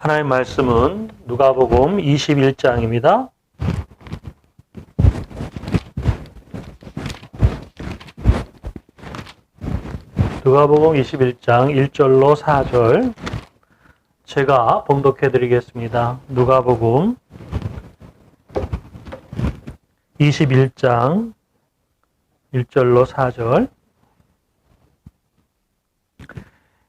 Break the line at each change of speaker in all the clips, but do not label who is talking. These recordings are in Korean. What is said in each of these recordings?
하나님 말씀은 누가복음 21장입니다. 누가복음 21장 1절로 4절 제가 봉독해 드리겠습니다. 누가복음 21장 1절로 4절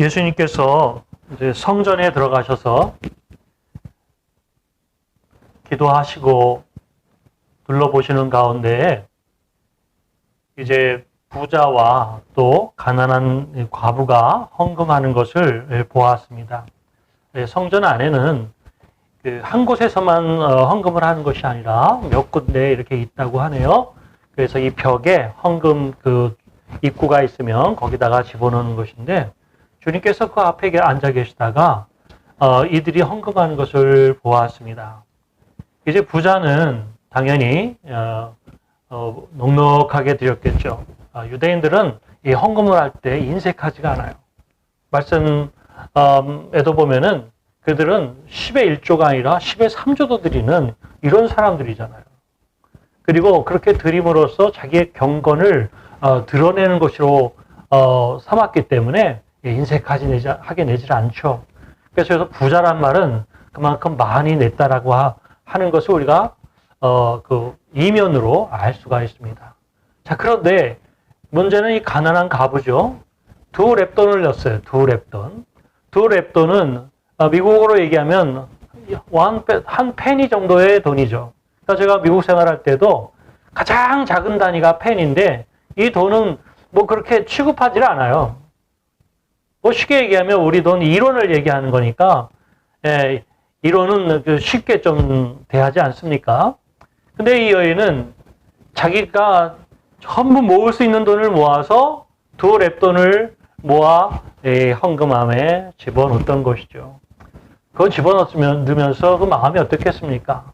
예수님께서 이제 성전에 들어가셔서 기도하시고 둘러보시는 가운데 이제 부자와 또 가난한 과부가 헌금하는 것을 보았습니다. 네, 성전 안에는 그한 곳에서만 어, 헌금을 하는 것이 아니라 몇 군데 이렇게 있다고 하네요. 그래서 이 벽에 헌금 그 입구가 있으면 거기다가 집어넣는 것인데 주님께서 그 앞에 앉아 계시다가 어, 이들이 헌금하는 것을 보았습니다. 이제 부자는 당연히 어, 어, 넉넉하게 드렸겠죠. 아, 유대인들은 이 헌금을 할 때 인색하지가 않아요. 말씀에도 보면은 그들은 10의 1조가 아니라 10의 3조도 드리는 이런 사람들이잖아요. 그리고 그렇게 드림으로써 자기의 경건을 어, 드러내는 것으로 어, 삼았기 때문에 인색하지 내지, 하게 내질 않죠. 그래서 부자란 말은 그만큼 많이 냈다라고 하, 는 것을 우리가 어, 그 이면으로 알 수가 있습니다. 자, 그런데 문제는 이 가난한 가부죠. 두 랩돈을 냈어요. 두 랩돈. 두 랩돈은 어, 미국으로 얘기하면 한 페니 정도의 돈이죠. 그러니까 제가 미국 생활할 때도 가장 작은 단위가 펜인데 이 돈은 뭐 그렇게 취급하지 않아요. 뭐 쉽게 얘기하면 우리 돈 1원을 얘기하는 거니까 예, 1원은 그 쉽게 좀 대하지 않습니까? 근데 이 여인은 자기가 전부 모을 수 있는 돈을 모아서 두 랩돈을 모아 예, 헌금함에 집어넣었던 것이죠. 그거 집어넣으면 넣으면서 그 마음이 어떻겠습니까?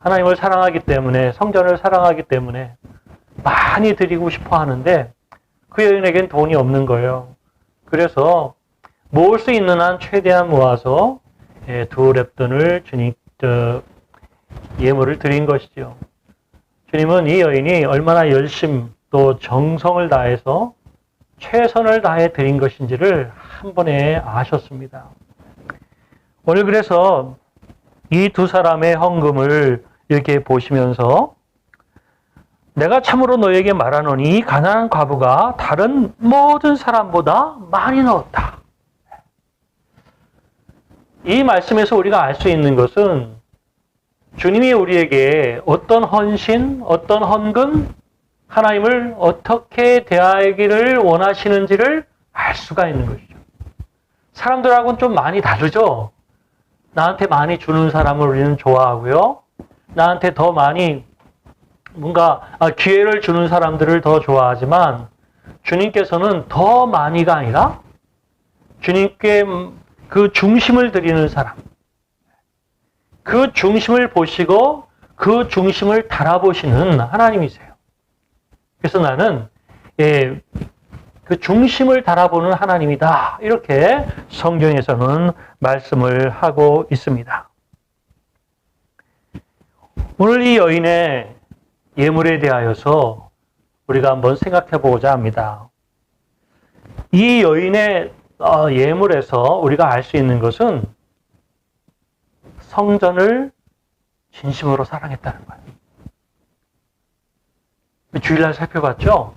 하나님을 사랑하기 때문에 성전을 사랑하기 때문에 많이 드리고 싶어 하는데 그 여인에겐 돈이 없는 거예요. 그래서 모을 수 있는 한 최대한 모아서 예, 두 랩돈을 주님 예물을 드린 것이죠. 주님은 이 여인이 얼마나 열심 또 정성을 다해서 최선을 다해 드린 것인지를 한 번에 아셨습니다. 오늘 그래서 이 두 사람의 헌금을 이렇게 보시면서 내가 참으로 너에게 말하노니 이 가난한 과부가 다른 모든 사람보다 많이 넣었다. 이 말씀에서 우리가 알 수 있는 것은 주님이 우리에게 어떤 헌신, 어떤 헌금, 하나님을 어떻게 대하기를 원하시는지를 알 수가 있는 것이죠. 사람들하고는 좀 많이 다르죠. 나한테 많이 주는 사람을 우리는 좋아하고요. 나한테 더 많이 뭔가 기회를 주는 사람들을 더 좋아하지만 주님께서는 더 많이가 아니라 주님께 그 중심을 드리는 사람, 그 중심을 보시고 그 중심을 달아보시는 하나님이세요. 그래서 나는 예, 그 중심을 달아보는 하나님이다. 이렇게 성경에서는 말씀을 하고 있습니다. 오늘 이 여인의 예물에 대하여서 우리가 한번 생각해 보고자 합니다. 이 여인의 어, 예물에서 우리가 알 수 있는 것은 성전을 진심으로 사랑했다는 거예요. 주일날 살펴봤죠?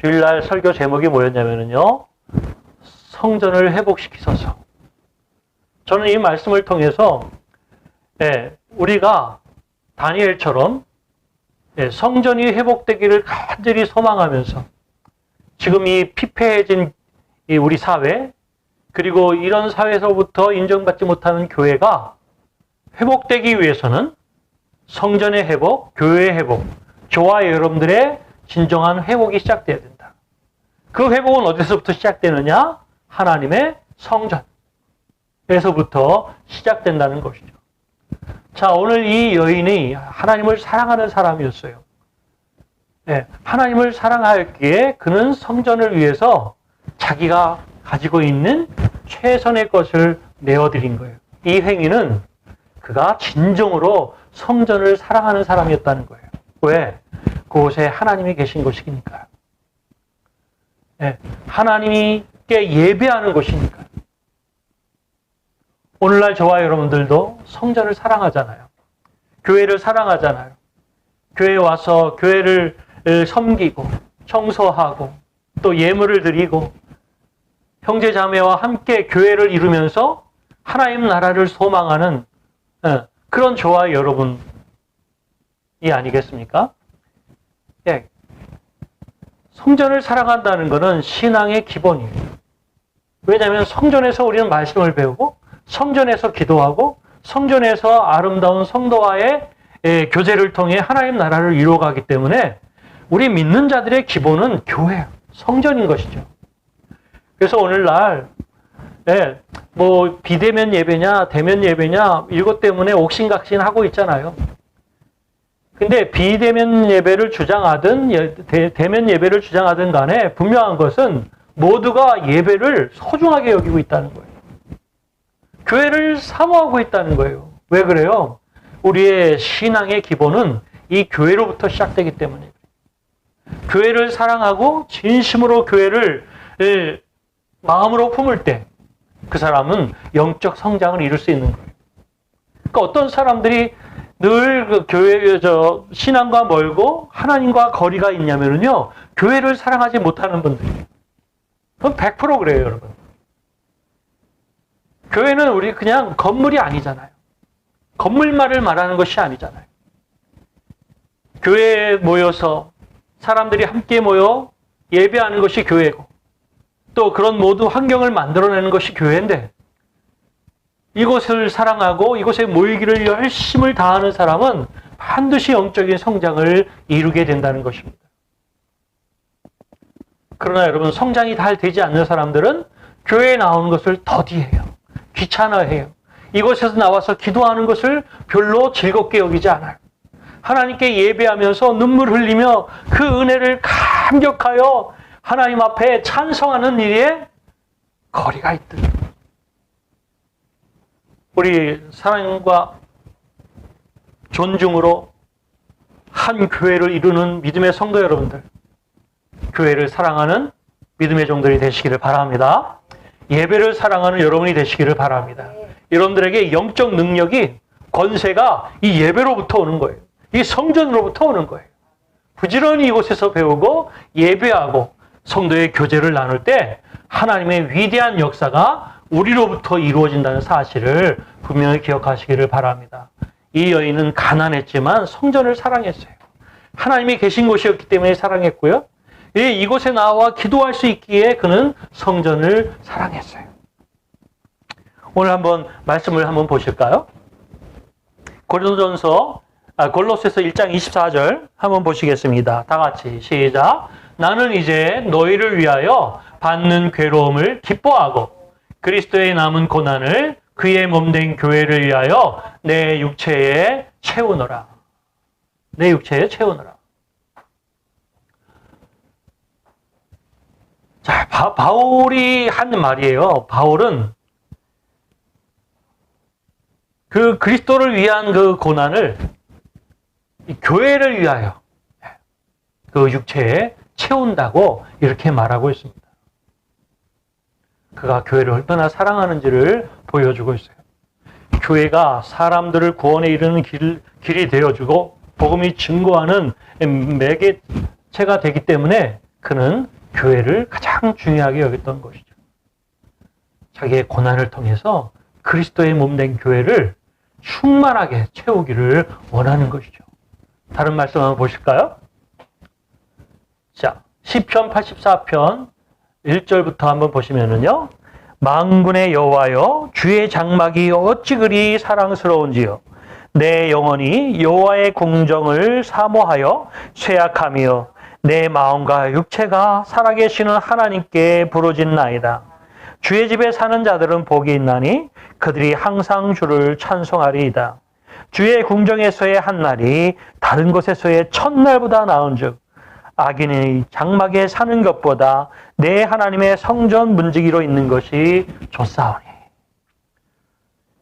주일날 설교 제목이 뭐였냐면요. 성전을 회복시키소서. 저는 이 말씀을 통해서 예, 우리가 다니엘처럼 예, 성전이 회복되기를 간절히 소망하면서 지금 이 피폐해진 이 우리 사회 그리고 이런 사회에서부터 인정받지 못하는 교회가 회복되기 위해서는 성전의 회복, 교회의 회복, 저와 여러분들의 진정한 회복이 시작돼야 된다. 그 회복은 어디서부터 시작되느냐? 하나님의 성전에서부터 시작된다는 것이죠. 자, 오늘 이 여인이 하나님을 사랑하는 사람이었어요. 네, 하나님을 사랑하기에 그는 성전을 위해서 자기가 가지고 있는 최선의 것을 내어드린 거예요. 이 행위는 그가 진정으로 성전을 사랑하는 사람이었다는 거예요. 왜? 그곳에 하나님이 계신 곳이니까요. 네, 하나님께 예배하는 곳이니까요. 오늘날 저와 여러분들도 성전을 사랑하잖아요. 교회를 사랑하잖아요. 교회에 와서 교회를 섬기고 청소하고 또 예물을 드리고 형제 자매와 함께 교회를 이루면서 하나님 나라를 소망하는 어, 그런 저와 여러분이 아니겠습니까? 예. 성전을 사랑한다는 것은 신앙의 기본이에요. 왜냐하면 성전에서 우리는 말씀을 배우고 성전에서 기도하고 성전에서 아름다운 성도와의 예, 교제를 통해 하나님 나라를 이루어가기 때문에 우리 믿는 자들의 기본은 교회, 성전인 것이죠. 그래서 오늘날 예, 뭐 비대면 예배냐 대면 예배냐 이것 때문에 옥신각신 하고 있잖아요. 근데 비대면 예배를 주장하든 예, 대, 면 예배를 주장하든 간에 분명한 것은 모두가 예배를 소중하게 여기고 있다는 거예요. 교회를 사모하고 있다는 거예요. 왜 그래요? 우리의 신앙의 기본은 이 교회로부터 시작되기 때문에 교회를 사랑하고 진심으로 교회를 예, 마음으로 품을 때 그 사람은 영적 성장을 이룰 수 있는 거예요. 그러니까 어떤 사람들이 늘 그 교회 저 신앙과 멀고 하나님과 거리가 있냐면요 교회를 사랑하지 못하는 분들. 그건 100% 그래요, 여러분. 교회는 우리 그냥 건물이 아니잖아요. 건물말을 말하는 것이 아니잖아요. 교회에 모여서 사람들이 함께 모여 예배하는 것이 교회고 또 그런 모든 환경을 만들어내는 것이 교회인데 이곳을 사랑하고 이곳에 모이기를 열심을 다하는 사람은 반드시 영적인 성장을 이루게 된다는 것입니다. 그러나 여러분 성장이 잘 되지 않는 사람들은 교회에 나오는 것을 더디해요. 귀찮아해요. 이곳에서 나와서 기도하는 것을 별로 즐겁게 여기지 않아요. 하나님께 예배하면서 눈물 흘리며 그 은혜를 감격하여 하나님 앞에 찬성하는 일에 거리가 있듯. 우리 사랑과 존중으로 한 교회를 이루는 믿음의 성도 여러분들, 교회를 사랑하는 믿음의 종들이 되시기를 바랍니다. 예배를 사랑하는 여러분이 되시기를 바랍니다. 여러분들에게 영적 능력이 권세가 이 예배로부터 오는 거예요. 이 성전으로부터 오는 거예요. 부지런히 이곳에서 배우고 예배하고 성도의 교제를 나눌 때 하나님의 위대한 역사가 우리로부터 이루어진다는 사실을 분명히 기억하시기를 바랍니다. 이 여인은 가난했지만 성전을 사랑했어요. 하나님이 계신 곳이었기 때문에 사랑했고요. 이곳에 나와 기도할 수 있기에 그는 성전을 사랑했어요. 오늘 한번 말씀을 한번 보실까요? 고린도전서 아, 골로새서 1장 24절 한번 보시겠습니다. 다 같이 시작. 나는 이제 너희를 위하여 받는 괴로움을 기뻐하고 그리스도의 남은 고난을 그의 몸된 교회를 위하여 내 육체에 채우노라. 내 육체에 채우노라. 자, 바, 바울이 한 말이에요. 바울은 그 그리스도를 위한 그 고난을 교회를 위하여 그 육체에 채운다고 이렇게 말하고 있습니다. 그가 교회를 얼마나 사랑하는지를 보여주고 있어요. 교회가 사람들을 구원에 이르는 길, 길이 되어주고 복음이 증거하는 매개체가 되기 때문에 그는 교회를 가장 중요하게 여겼던 것이죠. 자기의 고난을 통해서 그리스도의 몸 된 교회를 충만하게 채우기를 원하는 것이죠. 다른 말씀 한번 보실까요? 자, 시편 84편 1절부터 한번 보시면은요. 망군의 여호와여 주의 장막이 어찌 그리 사랑스러운지요 내 영혼이 여호와의 궁정을 사모하여 쇠약하며 내 마음과 육체가 살아계시는 하나님께 부르짖나이다 주의 집에 사는 자들은 복이 있나니 그들이 항상 주를 찬송하리이다 주의 궁정에서의 한 날이 다른 곳에서의 첫날보다 나은즉 악인의 장막에 사는 것보다 내 하나님의 성전 문지기로 있는 것이 좋사오니.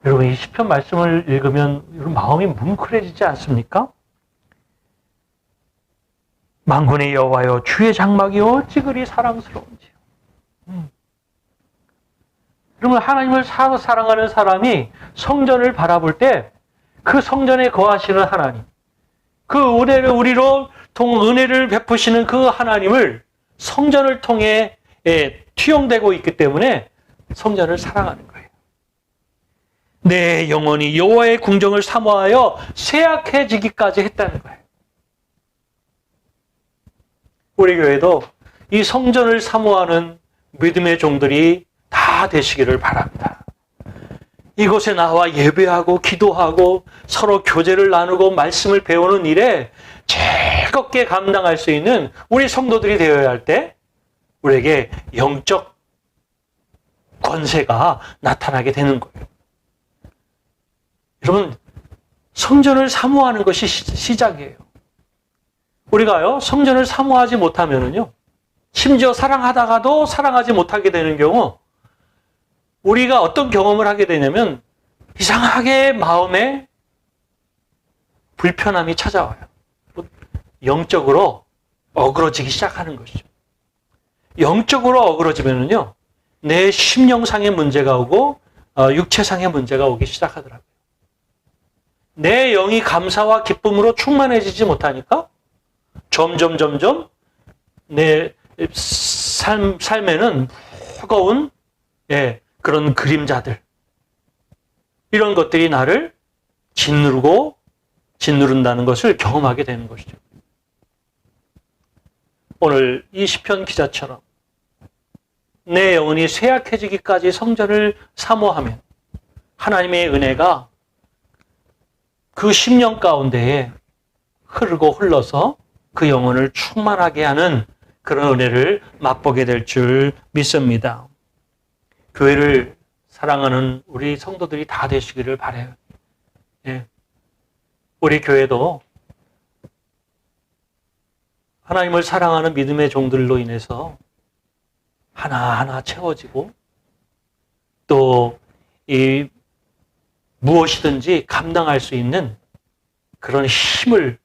여러분 이 시편 말씀을 읽으면 여러분 마음이 뭉클해지지 않습니까? 만군의 여호와여 주의 장막이 어찌 그리 사랑스러운지요. 음. 여러분 하나님을 사, 사랑하는 사람이 성전을 바라볼 때 그 성전에 거하시는 하나님, 그 은혜를 우리로 통 은혜를 베푸시는 그 하나님을 성전을 통해 예, 투영되고 있기 때문에 성전을 사랑하는 거예요. 내 영혼이 여호와의 궁정을 사모하여 쇠약해지기까지 했다는 거예요. 우리 교회도 이 성전을 사모하는 믿음의 종들이 다 되시기를 바랍니다. 이곳에 나와 예배하고 기도하고 서로 교제를 나누고 말씀을 배우는 일에 즐겁게 감당할 수 있는 우리 성도들이 되어야 할 때 우리에게 영적 권세가 나타나게 되는 거예요. 여러분, 성전을 사모하는 것이 시작이에요. 우리가요, 성전을 사모하지 못하면은요, 심지어 사랑하다가도 사랑하지 못하게 되는 경우, 우리가 어떤 경험을 하게 되냐면 이상하게 마음에 불편함이 찾아와요. 영적으로 어그러지기 시작하는 것이죠. 영적으로 어그러지면은요, 내 심령상의 문제가 오고, 어, 육체상의 문제가 오기 시작하더라고요. 내 영이 감사와 기쁨으로 충만해지지 못하니까 점점, 점점 내 삶, 삶에는 무거운, 예, 그런 그림자들, 이런 것들이 나를 짓누르고 짓누른다는 것을 경험하게 되는 것이죠. 오늘 이 시편 기자처럼 내 영혼이 쇠약해지기까지 성전을 사모하면 하나님의 은혜가 그 심령 가운데에 흐르고 흘러서 그 영혼을 충만하게 하는 그런 은혜를 맛보게 될 줄 믿습니다. 교회를 사랑하는 우리 성도들이 다 되시기를 바래요. 예. 우리 교회도 하나님을 사랑하는 믿음의 종들로 인해서 하나하나 채워지고 또 이 무엇이든지 감당할 수 있는 그런 힘을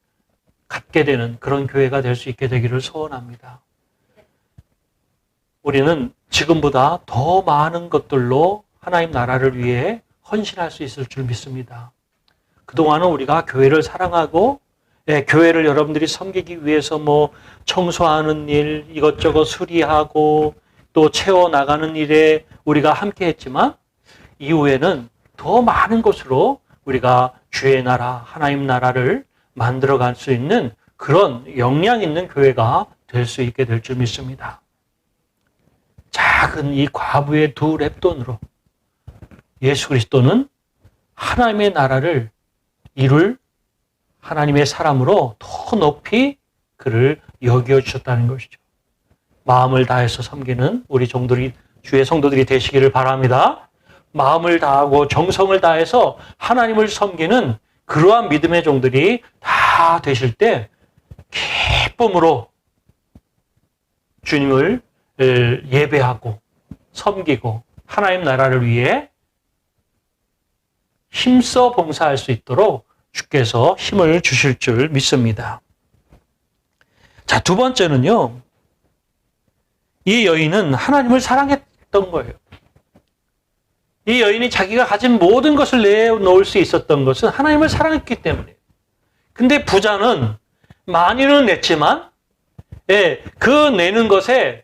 갖게 되는 그런 교회가 될 수 있게 되기를 소원합니다. 우리는 지금보다 더 많은 것들로 하나님 나라를 위해 헌신할 수 있을 줄 믿습니다. 그동안은 우리가 교회를 사랑하고 예, 교회를 여러분들이 섬기기 위해서 뭐 청소하는 일, 이것저것 수리하고 또 채워 나가는 일에 우리가 함께 했지만 이후에는 더 많은 것으로 우리가 주의 나라, 하나님 나라를 만들어 갈 수 있는 그런 역량 있는 교회가 될 수 있게 될 줄 믿습니다. 작은 이 과부의 두 랩돈으로 예수 그리스도는 하나님의 나라를 이룰 하나님의 사람으로 더 높이 그를 여겨 주셨다는 것이죠. 마음을 다해서 섬기는 우리 종들이 주의 성도들이 되시기를 바랍니다. 마음을 다하고 정성을 다해서 하나님을 섬기는 그러한 믿음의 종들이 다 되실 때 기쁨으로 주님을 예배하고 섬기고 하나님 나라를 위해 힘써 봉사할 수 있도록 주께서 힘을 주실 줄 믿습니다. 자, 두 번째는요. 이 여인은 하나님을 사랑했던 거예요. 이 여인이 자기가 가진 모든 것을 내놓을 수 있었던 것은 하나님을 사랑했기 때문에. 근데 부자는 많이는 냈지만, 예, 그 내는 것에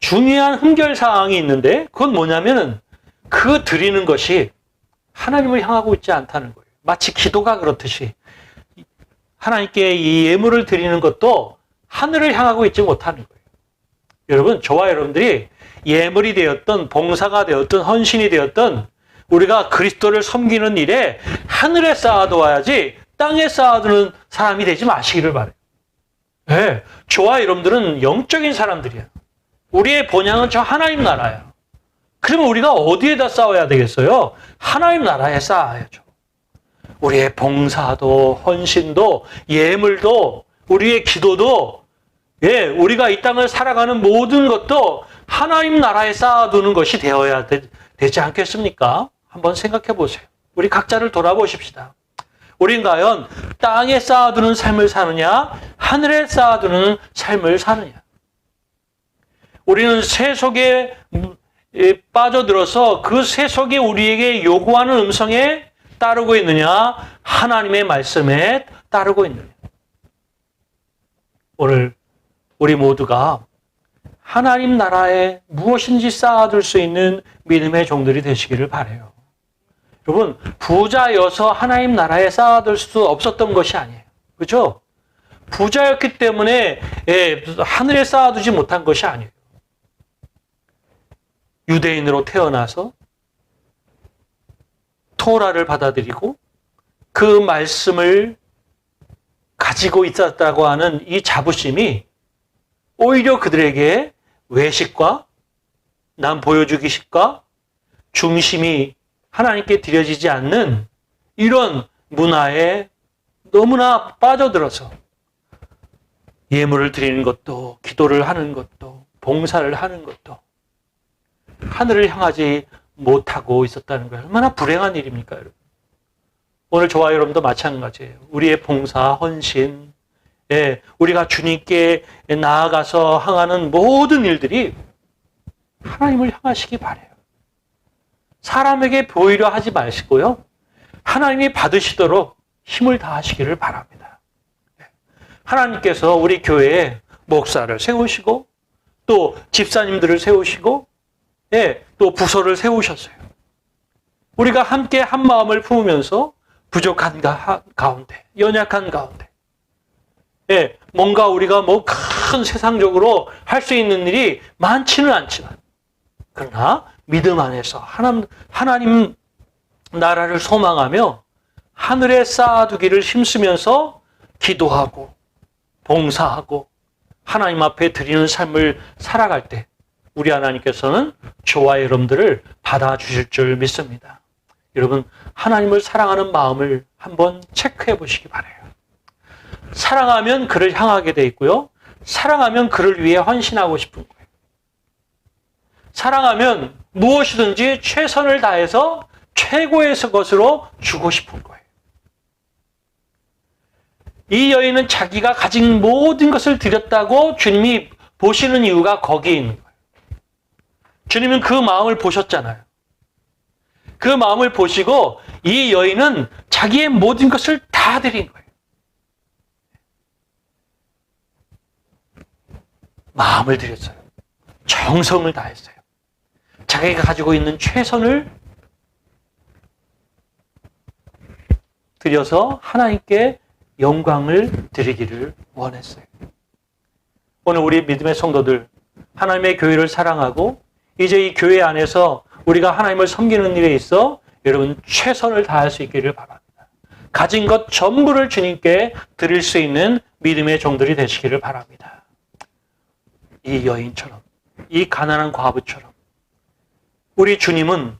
중요한 흠결 사항이 있는데, 그건 뭐냐면은 그 드리는 것이 하나님을 향하고 있지 않다는 거예요. 마치 기도가 그렇듯이 하나님께 이 예물을 드리는 것도 하늘을 향하고 있지 못하는 거예요. 여러분, 저와 여러분들이 예물이 되었던 봉사가 되었던 헌신이 되었던 우리가 그리스도를 섬기는 일에 하늘에 쌓아두어야지 땅에 쌓아두는 사람이 되지 마시기를 바래요. 네, 저와 여러분들은 영적인 사람들이야. 우리의 본향은 저 하나님 나라야. 그러면 우리가 어디에다 쌓아야 되겠어요? 하나님 나라에 쌓아야죠. 우리의 봉사도 헌신도 예물도 우리의 기도도 예, 우리가 이 땅을 살아가는 모든 것도 하나님 나라에 쌓아두는 것이 되어야 되, 지 않겠습니까? 한번 생각해 보세요. 우리 각자를 돌아보십시다. 우린 과연 땅에 쌓아두는 삶을 사느냐, 하늘에 쌓아두는 삶을 사느냐. 우리는 세속에 빠져들어서 그 세속이 우리에게 요구하는 음성에 따르고 있느냐, 하나님의 말씀에 따르고 있느냐. 오늘 우리 모두가 하나님 나라에 무엇인지 쌓아둘 수 있는 믿음의 종들이 되시기를 바래요. 여러분, 부자여서 하나님 나라에 쌓아둘 수 없었던 것이 아니에요. 그죠? 부자였기 때문에 예, 하늘에 쌓아두지 못한 것이 아니에요. 유대인으로 태어나서 토라를 받아들이고 그 말씀을 가지고 있었다고 하는 이 자부심이 오히려 그들에게 외식과 남 보여주기식과 중심이 하나님께 드려지지 않는 이런 문화에 너무나 빠져들어서 예물을 드리는 것도 기도를 하는 것도 봉사를 하는 것도 하늘을 향하지 못하고 있었다는 거예요. 얼마나 불행한 일입니까, 여러분? 오늘 저와 여러분도 마찬가지예요. 우리의 봉사, 헌신, 예, 우리가 주님께 나아가서 항하는 모든 일들이 하나님을 향하시기 바래요. 사람에게 보이려 하지 마시고요. 하나님이 받으시도록 힘을 다하시기를 바랍니다. 예. 하나님께서 우리 교회에 목사를 세우시고 또 집사님들을 세우시고 예, 또 부서를 세우셨어요. 우리가 함께 한 마음을 품으면서 부족한 가운데, 연약한 가운데, 예, 뭔가 우리가 뭐 큰 세상적으로 할 수 있는 일이 많지는 않지만, 그러나 믿음 안에서 하나님, 하나님 나라를 소망하며 하늘에 쌓아두기를 힘쓰면서 기도하고 봉사하고 하나님 앞에 드리는 삶을 살아갈 때 우리 하나님께서는 저와 여러분들을 받아주실 줄 믿습니다. 여러분, 하나님을 사랑하는 마음을 한번 체크해 보시기 바래요. 사랑하면 그를 향하게 돼 있고요. 사랑하면 그를 위해 헌신하고 싶은 거예요. 사랑하면 무엇이든지 최선을 다해서 최고의 것으로 주고 싶은 거예요. 이 여인은 자기가 가진 모든 것을 드렸다고 주님이 보시는 이유가 거기에 있는 거예요. 주님은 그 마음을 보셨잖아요. 그 마음을 보시고 이 여인은 자기의 모든 것을 다 드린 거예요. 마음을 드렸어요. 정성을 다했어요. 자기가 가지고 있는 최선을 드려서 하나님께 영광을 드리기를 원했어요. 오늘 우리 믿음의 성도들, 하나님의 교회를 사랑하고 이제 이 교회 안에서 우리가 하나님을 섬기는 일에 있어 여러분 최선을 다할 수 있기를 바랍니다. 가진 것 전부를 주님께 드릴 수 있는 믿음의 종들이 되시기를 바랍니다. 이 여인처럼, 이 가난한 과부처럼 우리 주님은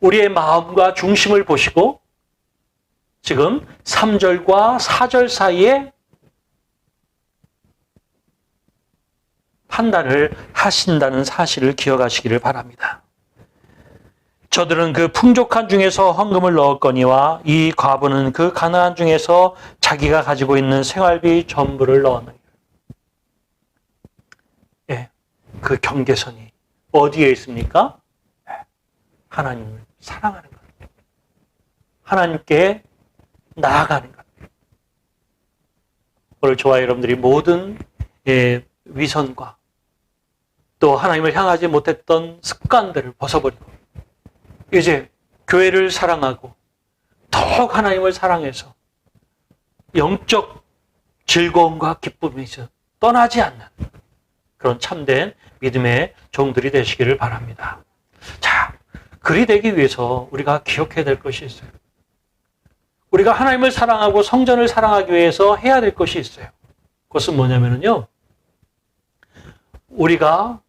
우리의 마음과 중심을 보시고 지금 3절과 4절 사이에 판단을 하신다는 사실을 기억하시기를 바랍니다. 저들은 그 풍족한 중에서 헌금을 넣었거니와 이 과부는 그 가난한 중에서 자기가 가지고 있는 생활비 전부를 넣었느니라. 예, 그 경계선이 어디에 있습니까? 예, 하나님을 사랑하는 것. 하나님께 나아가는 것. 오늘 저와 여러분들이 모든 예, 위선과 또 하나님을 향하지 못했던 습관들을 벗어버리고 이제 교회를 사랑하고 더욱 하나님을 사랑해서 영적 즐거움과 기쁨에서 떠나지 않는 그런 참된 믿음의 종들이 되시기를 바랍니다. 자, 그리 되기 위해서 우리가 기억해야 될 것이 있어요. 우리가 하나님을 사랑하고 성전을 사랑하기 위해서 해야 될 것이 있어요. 그것은 뭐냐면요. 우리가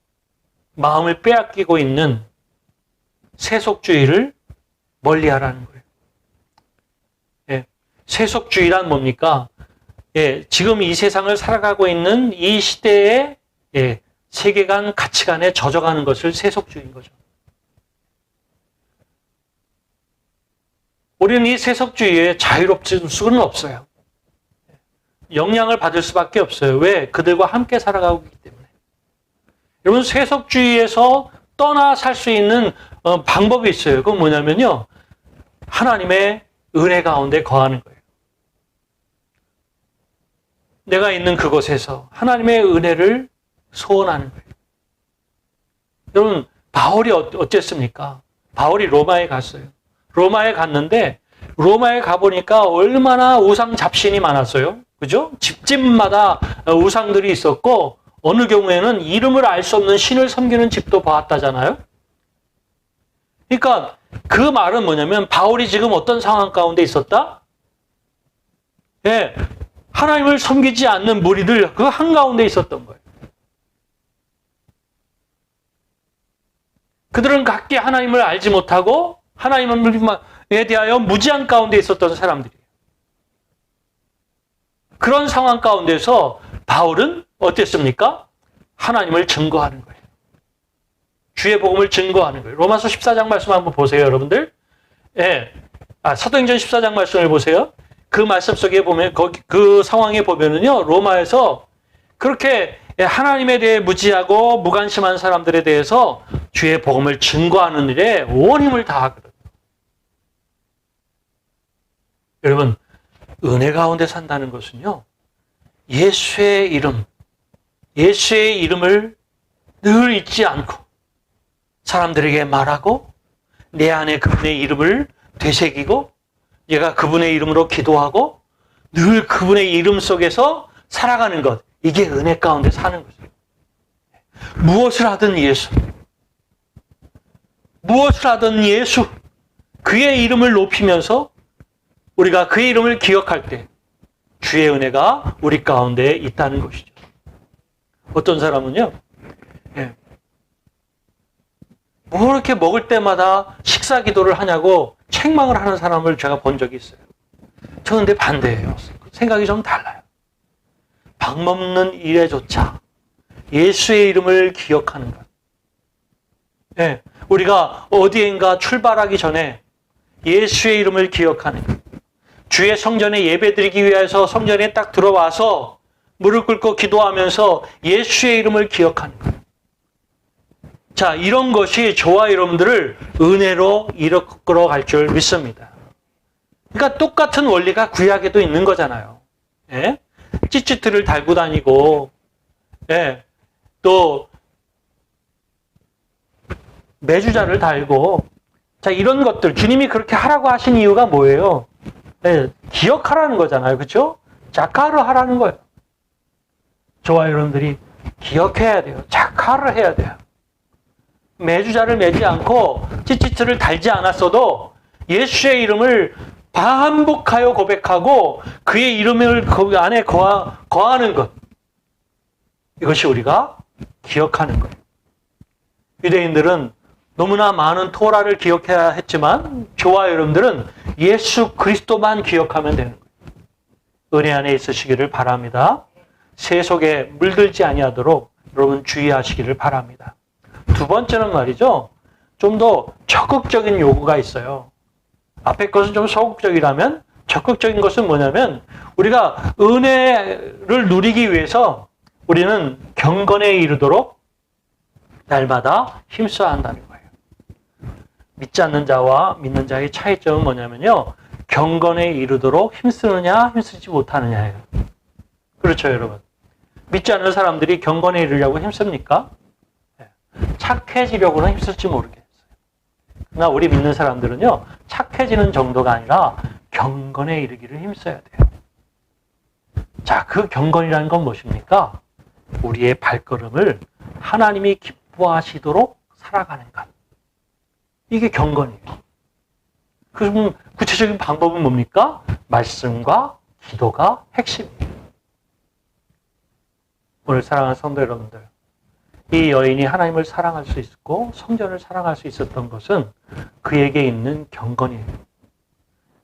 마음을 빼앗기고 있는 세속주의를 멀리 하라는 거예요. 예, 세속주의란 뭡니까? 예, 지금 이 세상을 살아가고 있는 이 시대의 예, 세계관, 가치관에 젖어가는 것을 세속주의인 거죠. 우리는 이 세속주의에 자유롭질 수는 없어요. 영향을 받을 수밖에 없어요. 왜? 그들과 함께 살아가고 있기 때문에. 여러분, 세속주의에서 떠나 살 수 있는 어, 방법이 있어요. 그건 뭐냐면요. 하나님의 은혜 가운데 거하는 거예요. 내가 있는 그곳에서 하나님의 은혜를 소원하는 거예요. 여러분, 바울이 어- 어땠습니까? 바울이 로마에 갔어요. 로마에 갔는데, 로마에 가보니까 얼마나 우상 잡신이 많았어요. 그죠? 집집마다 어, 우상들이 있었고, 어느 경우에는 이름을 알 수 없는 신을 섬기는 집도 보았다잖아요? 그러니까 그 말은 뭐냐면, 바울이 지금 어떤 상황 가운데 있었다? 예, 하나님을 섬기지 않는 무리들 그 한가운데 있었던 거예요. 그들은 각기 하나님을 알지 못하고 하나님에 대하여 무지한 가운데 있었던 사람들이에요. 그런 상황 가운데서 바울은 어땠습니까? 하나님을 증거하는 거예요. 주의 복음을 증거하는 거예요. 로마서 14장 말씀 한번 보세요, 여러분들. 예. 아, 사도행전 14장 말씀을 보세요. 그 말씀 속에 보면 거기 그 상황에 보면은요. 로마에서 그렇게 하나님에 대해 무지하고 무관심한 사람들에 대해서 주의 복음을 증거하는 일에 온 힘을 다하거든요. 여러분, 은혜 가운데 산다는 것은요. 예수의 이름, 예수의 이름을 늘 잊지 않고 사람들에게 말하고 내 안에 그분의 이름을 되새기고 얘가 그분의 이름으로 기도하고 늘 그분의 이름 속에서 살아가는 것. 이게 은혜 가운데 사는 거죠. 무엇을 하든 예수. 무엇을 하든 예수. 그의 이름을 높이면서 우리가 그의 이름을 기억할 때 주의 은혜가 우리 가운데 있다는 것이죠. 어떤 사람은요, 예. 뭐 이렇게 먹을 때마다 식사 기도를 하냐고 책망을 하는 사람을 제가 본 적이 있어요. 저 근데 반대예요. 생각이 좀 달라요. 밥 먹는 일에조차 예수의 이름을 기억하는 것. 예, 우리가 어디엔가 출발하기 전에 예수의 이름을 기억하는 것. 주의 성전에 예배드리기 위해서 성전에 딱 들어와서 무릎 꿇고 기도하면서 예수의 이름을 기억하는 것. 자, 이런 것이 저와 여러분들을 은혜로 이끌어 갈 줄 믿습니다. 그러니까 똑같은 원리가 구약에도 있는 거잖아요. 예? 찌찌트를 달고 다니고, 예, 또, 매주자를 달고, 자, 이런 것들, 주님이 그렇게 하라고 하신 이유가 뭐예요? 예, 기억하라는 거잖아요. 그쵸? 자카를 하라는 거예요. 저와 여러분들이 기억해야 돼요. 자카를 해야 돼요. 매주자를 매지 않고 찌찌트를 달지 않았어도 예수의 이름을 반복하여 고백하고 그의 이름을 그 안에 거하, 거하는 것. 이것이 우리가 기억하는 거예요. 유대인들은 너무나 많은 토라를 기억해야 했지만 저와 여러분들은 예수 그리스도만 기억하면 되는 거예요. 은혜 안에 있으시기를 바랍니다. 세속에 물들지 아니하도록 여러분 주의하시기를 바랍니다. 두 번째는 말이죠. 좀 더 적극적인 요구가 있어요. 앞에 것은 좀 소극적이라면 적극적인 것은 뭐냐면 우리가 은혜를 누리기 위해서 우리는 경건에 이르도록 날마다 힘써야 한다는 거예요. 믿지 않는 자와 믿는 자의 차이점은 뭐냐면요. 경건에 이르도록 힘쓰느냐, 힘쓰지 못하느냐예요. 그렇죠, 여러분. 믿지 않는 사람들이 경건에 이르려고 힘씁니까? 착해지려고는 힘쓸지 모르겠어요. 그러나 우리 믿는 사람들은요, 착해지는 정도가 아니라 경건에 이르기를 힘써야 돼요. 자, 그 경건이라는 건 무엇입니까? 우리의 발걸음을 하나님이 기뻐하시도록 살아가는 것. 이게 경건이에요. 그럼 구체적인 방법은 뭡니까? 말씀과 기도가 핵심이에요. 오늘 사랑하는 성도 여러분들, 이 여인이 하나님을 사랑할 수 있었고 성전을 사랑할 수 있었던 것은 그에게 있는 경건이에요.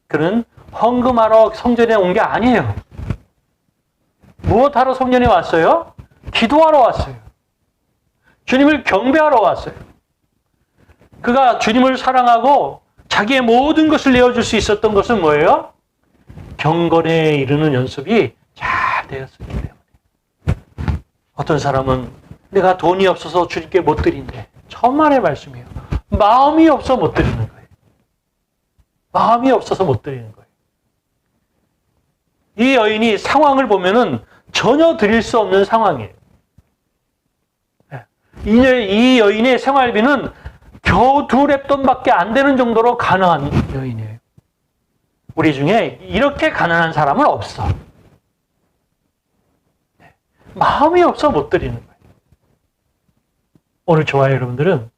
그는 헌금하러 성전에 온 게 아니에요. 무엇하러 성전에 왔어요? 기도하러 왔어요. 주님을 경배하러 왔어요. 그가 주님을 사랑하고 자기의 모든 것을 내어줄 수 있었던 것은 뭐예요? 경건에 이르는 연습이 잘 되었기 때문에. 어떤 사람은 내가 돈이 없어서 주님께 못 드린대. 천만의 말씀이에요. 마음이 없어 못 드리는 거예요. 마음이 없어서 못 드리는 거예요. 이 여인이 상황을 보면은 전혀 드릴 수 없는 상황이에요. 예. 이 여인의 생활비는 겨우 두 랩돈밖에 안 되는 정도로 가난한 여인이에요. 우리 중에 이렇게 가난한 사람은 없어. 예. 마음이 없어 못 드리는 거예요. 오늘 저와 여러분들은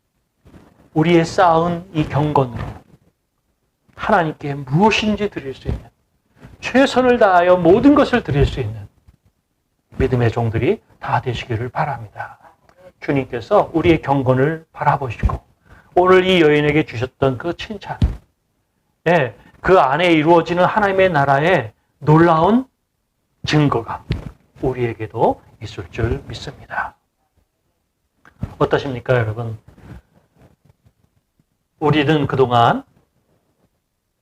우리의 쌓은 이 경건으로 하나님께 무엇인지 드릴 수 있는 최선을 다하여 모든 것을 드릴 수 있는 믿음의 종들이 다 되시기를 바랍니다. 주님께서 우리의 경건을 바라보시고 오늘 이 여인에게 주셨던 그 칭찬, 예, 그 안에 이루어지는 하나님의 나라의 놀라운 증거가 우리에게도 있을 줄 믿습니다. 어떠십니까, 여러분? 우리는 그동안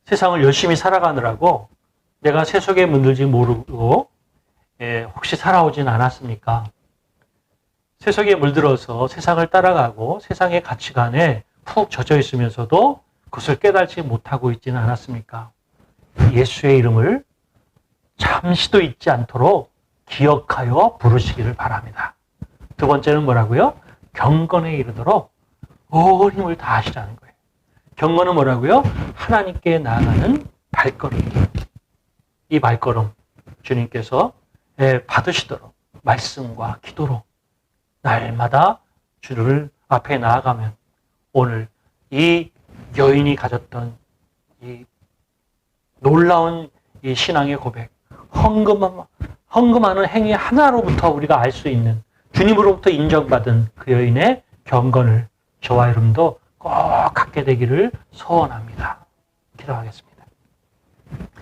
세상을 열심히 살아가느라고 내가 세속에 문들지 모르고 예, 혹시 살아오진 않았습니까? 세속에 물들어서 세상을 따라가고 세상의 가치관에 푹 젖어 있으면서도 그것을 깨달지 못하고 있지는 않았습니까? 예수의 이름을 잠시도 잊지 않도록 기억하여 부르시기를 바랍니다. 두 번째는 뭐라고요? 경건에 이르도록 온 힘을 다하시라는 거예요. 경건은 뭐라고요? 하나님께 나아가는 발걸음. 이 발걸음 주님께서 예, 받으시도록 말씀과 기도로 날마다 주를 앞에 나아가면 오늘 이 여인이 가졌던 이 놀라운 이 신앙의 고백, 헌금, 헌금하는 행위 하나로부터 우리가 알 수 있는 주님으로부터 인정받은 그 여인의 경건을 저와 여러분도 꼭 갖게 되기를 소원합니다. 기도하겠습니다.